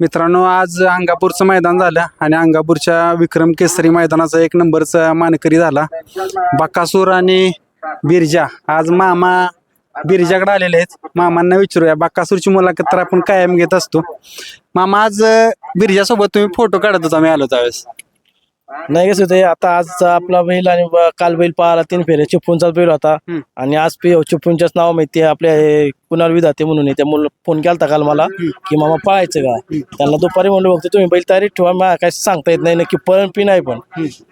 मित्रांनो आज अंगापूरचं मैदान झालं आणि अंगापूरच्या विक्रम केसरी मैदानाचा एक नंबरचा मानकरी झाला. बकासूर आणि बिरजा. आज मामा बिरजाकडे आलेले आहेत. मामांना विचारूया बकासूरची मुलाखत तर आपण कायम घेत असतो. मामा आज बिरजासोबत तुम्ही फोटो काढत होता मी आलो त्यावेळेस. नाही कसं ते आता आज आपला बैल आणि ब- काल बैल पाहाला तीन फेरे चिपळूणचाच बैल होता. हम्म. आणि आज पे चिपळूणच्याच नाव माहिती आहे आपल्या हे कुणाल विधाते म्हणून आहे त्यामुळे फोन केला काल मला की मामा पळायचं का? त्यांना दुपारी म्हणलं बघतो तुम्ही बैल तयारीत ठेवा मला काय सांगता येत नाही नक्की पळण पी नाही पण.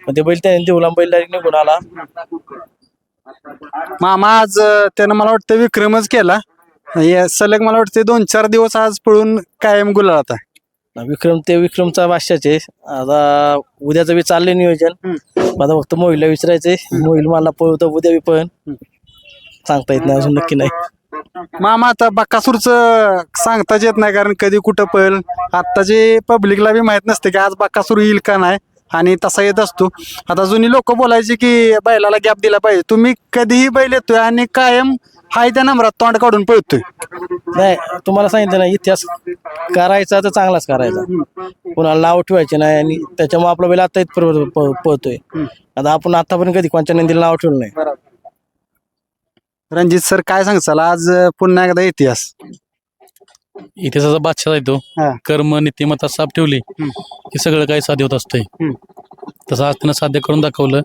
मग ते बैल त्याने देऊला बैल डायरेक्ट निघून आला. मामा आज अं, त्यानं मला वाटतं विक्रमच केला. हे सलग मला वाटतं दोन चार दिवस आज पळून कायम गुलाल आता विक्रम ते विक्रमचा बादशाच आहे. आता उद्याचं बी चाललंय नियोजन. आता फक्त मोहिलला विचारायचंय. मोहिल मला पळवतो उद्या बी पळण सांगता येत नाही अजून नक्की नाही. मामा आता बक्कासूरचं सांगताच येत नाही कारण कधी कुठं पळेल. आत्ताचे पब्लिकला बी माहीत नसते की आज बक्कासूर येईल का नाही. आणि तसा येत असतो. आता जुनी लोक बोलायचे की बैलाला गॅप दिला पाहिजे. तुम्ही कधीही बैल येतोय आणि कायम हाय त्या नंबरात तोंड काढून पळतोय. नाही तुम्हाला सांगितलं ना इतिहास करायचा तर चांगलाच करायचा. कोणाला नाव ठेवायचे नाही आणि त्याच्यामुळे आपला बैल आता इथपर्यंत प- पळतोय. आता आपण आतापर्यंत कधी कोणत्या नंदीला नाव ठेवलं नाही. रणजित सर काय सांगचाल आज पुन्हा एकदा इतिहास. इतिहासाचा बादशाह आहे तो. हा. कर्म नीतिमत्ता साफ ठेवली. की सगळं काही साध्य होत असतंय. हम्म. तसं आज त्यानं साध्य करून दाखवलं.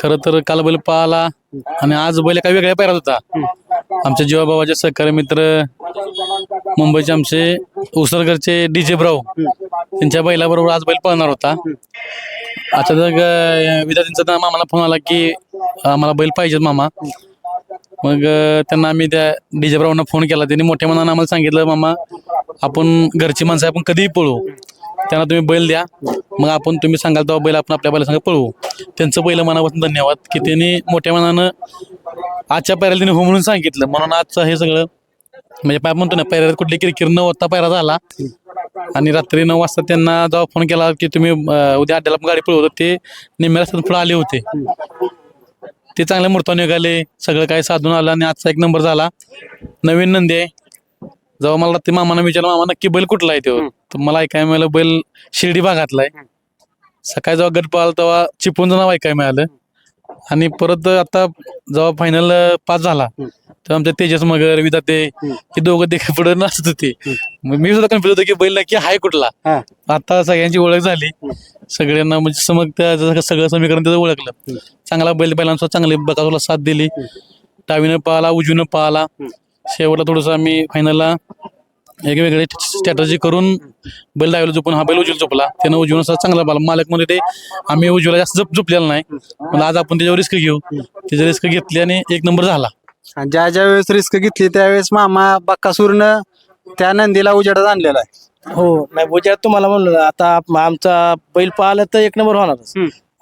खरं तर काल बैल पाहला आणि आज बैल काही वेगळ्या पैरात होता. आमच्या जीवाबाबाचे सहकारी मित्र मुंबईचे आमचे उसरगरचे डी जे ब्राऊ त्यांच्या बैलाबरोबर आज बैल पळणार होता. अचानक विद्यार्थ्यांचा मामाला फोन आला की आम्हाला बैल पाहिजेत मामा. मग त्यांना आम्ही त्या डीजे ब्राऊंना फोन केला. त्यांनी मोठ्या मनानं आम्हाला सांगितलं मामा आपण घरची माणसं आपण कधीही पळू. त्यांना तुम्ही बैल द्या. मग आपण तुम्ही सांगाल तेव्हा बैल आपण आपल्या बैलासंग पळवू. त्यांचं बैल मनापासून धन्यवाद की त्यांनी मोठ्या मनानं आजच्या पायऱ्याला त्यांनी हो म्हणून सांगितलं. म्हणून आजचं हे सगळं म्हणजे पाय म्हणतो ना पायऱ्यात कुठली किरकिर न होता पायरा झाला. आणि रात्री नऊ वाजता त्यांना जेव्हा फोन केला की तुम्ही उद्या अड्ड्याला गाडी पळवतो ते निम्म्या रस्त्यात पुढे आले होते. ते चांगल्या मूर्तावर निघाले सगळं काही साधून आलं आणि आजचा एक नंबर झाला. नवीन नंदी आहे. जेव्हा मला ते मामानं विचारलं मामा नक्की बैल कुठला आहे तो? तर मला ऐकायला मिळालं बैल शिर्डी भागातला आहे. सकाळी जेव्हा गट पाहिला तेव्हा चिपळूणचं नाव ऐकायला मिळालं. आणि परत आता जेव्हा फायनल पास झाला तेव्हा आमच्या तेजस मगर विधाते हे दोघं देखील पुढे नसत होते. मग मी सुद्धा कन्फ्युज होतो की बैल नक्की आहे कुठला. आता सगळ्यांची ओळख झाली. सगळ्यांना म्हणजे समग त्या सगळं समीकरण त्याचं ओळखलं. चांगला बैल बैलांचा चांगली बकासूरला साथ दिली. डावीनं पाहला उजवीनं पाहला शेवटला थोडंसं आम्ही फायनलला एक वेगळे स्ट्रॅटजी करून बैल डावीला झोपून हा बैल उजवीला झोपला. त्यानं उजवीनं असा चांगला पाला मालकमध्ये ते आम्ही उजवीला जास्त झोप झोपलेला नाही. पण आज आपण त्याच्यावर रिस्क घेऊ. त्याची रिस्क घेतली आणि एक नंबर झाला. आणि ज्या ज्या वेळेस रिस्क घेतली त्यावेळेस मामा बक्कासूरनं त्या नंदीला उजेडात आणलेला आहे. हो नाही बुजात तुम्हाला म्हणलं आता आमचा बैल पाहिला तर एक नंबर होणारच.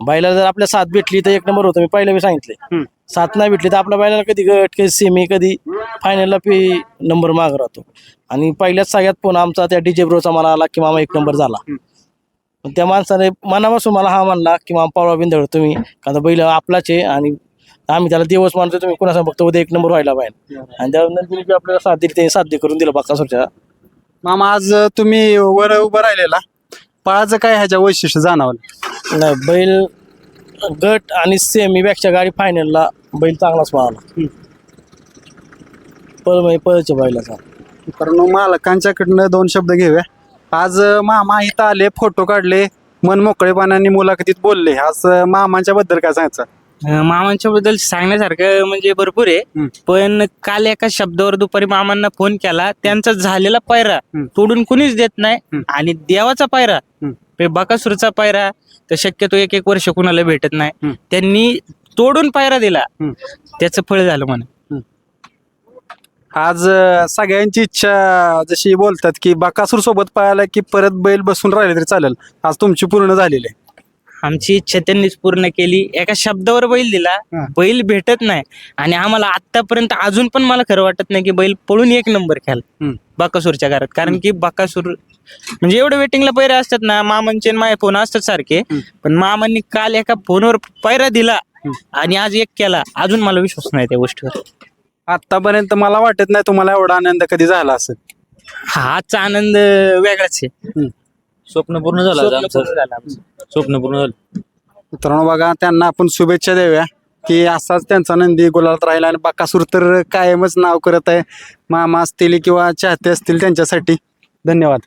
हम्म. बैला जर आपल्या साथ भेटली तर एक नंबर होतो. मी पहिल्या बी सांगितले. साथ नाही भेटली तर आपल्या बैलाला कधी गट कधी सेमी कधी फायनलला पी नंबर माग राहतो. आणि पहिल्याच सगळ्यात फोन आमचा त्या डीजे ब्रोचा मला आला की मामा एक नंबर झाला. पण त्या माणसाने मनापासून मला हा म्हणला की मामा पावळा बिंदळ तुम्ही. का बैल आपलाच आहे आणि आम्ही त्याला दिवस मानतो. तुम्ही कुणाचा बघतो उद्या एक नंबर व्हायला पाहिजे. आणि त्यानंतर आपल्याला साथ दिली. ते साध्य करून दिलं बाकासोरच्या. मामा आज तुम्ही वर उभं राहिलेला. पळाचं काय ह्याच्या वैशिष्ट्य जाणवलं? नाही बैल गट आणि सेमी पेक्षा गाडी फायनलला बैल चांगलाच पळाला पळ म्हणजे पळच्या बैलाचा कारण मालकांच्याकडनं दोन शब्द घेऊया आज अं, मामा इथं आले फोटो काढले मन मोकळेपणाने मुलाखतीत बोलले आज अं, मामांच्या बद्दल काय सांगायचं अं, मामांच्या बद्दल सांगण्यासारखं म्हणजे भरपूर आहे. पण काल एका शब्दावर दुपारी मामांना फोन केला त्यांचा झालेला पायरा हम्म. तोडून कुणीच देत नाही. आणि देवाचा पायरा हम्म. पे बकासूरचा पायरा तर शक्यतो एक एक वर्ष कुणाला भेटत नाही. त्यांनी तोडून पायरा दिला. त्याचं फळ झालं म्हणे. आज सगळ्यांची इच्छा जशी बोलतात की बकासूर सोबत पळाला की परत बैल बसून राहिले तरी चालेल. आज तुमची पूर्ण झालेली आहे. आमची इच्छा त्यांनीच पूर्ण केली. एका शब्दावर बैल दिला. हा. बैल भेटत नाही. आणि आम्हाला आतापर्यंत अजून पण मला खरं वाटत नाही की बैल पळून एक नंबर खेळ हम्म. बाकासूरच्या घरात. कारण की बाकासूर म्हणजे एवढे वेटिंगला पैरे असतात ना मामांचे आणि माझे फोन असतात सारखे. हम्म. पण मामांनी काल एका फोनवर पैरा दिला आणि आज एक केला. अजून मला विश्वास नाही त्या गोष्टीवर. आतापर्यंत मला वाटत नाही तुम्हाला एवढा आनंद कधी झाला असेल. हा आजचा आनंद वेगळाच आहे. स्वप्न पूर्ण झालं आज स्वप्न आमचं. पूर्ण झालं आमचं. स्वप्न पूर्ण झालं. मित्रांनो बघा त्यांना आपण शुभेच्छा देऊया की असाच त्यांचा नंदी गुलालात राहिला आणि बाकासूर तर कायमच नाव करत आहे. मामा असतील किंवा चाहते असतील त्यांच्यासाठी. धन्यवाद.